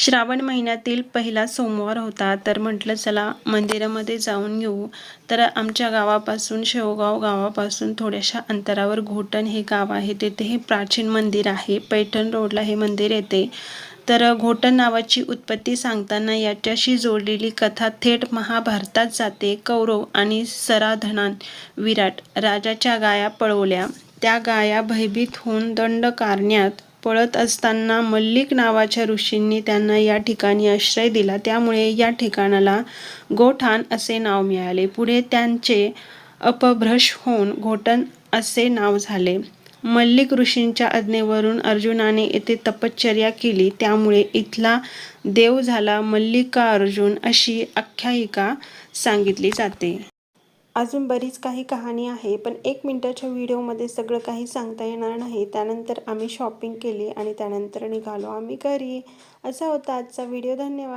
श्रावण महिन्यातील पहिला सोमवार होता तर म्हटलं चला मंदिरामध्ये जाऊन येऊ. तर आमच्या गावापासून शेवगाव गावापासून थोड्याशा अंतरावर घोटण हे गाव आहे. तेथे हे प्राचीन मंदिर आहे. पैठण रोडला हे मंदिर येते. तर घोटण नावाची उत्पत्ती सांगताना याच्याशी जोडलेली कथा थेट महाभारतात जाते. कौरव आणि सराधनान विराट राजाच्या गाया पळवल्या. त्या गाया भयभीत होऊन दंड कारण्यात पळत असताना मल्लिक नावाच्या ऋषींनी त्यांना या ठिकाणी आश्रय दिला. त्यामुळे या ठिकाणाला गोठाण असे नाव मिळाले. पुढे त्यांचे अपभ्रश होऊन घोटन असे नाव झाले. मल्लिक ऋषींच्या आज्ञेवरून अर्जुनाने येथे तपश्चर्या केली. त्यामुळे इथला देव झाला मल्लिकार्जुन अशी आख्यायिका सांगितली जाते. अजून बरीच काही कहाणी आहे पण एक मिनटाच्या व्हिडिओमध्ये सगळं काही सांगता येणार नाही. त्यानंतर आम्ही शॉपिंग केली आणि त्यानंतर निघालो आम्ही घरी. असा होता आजचा व्हिडिओ. धन्यवाद.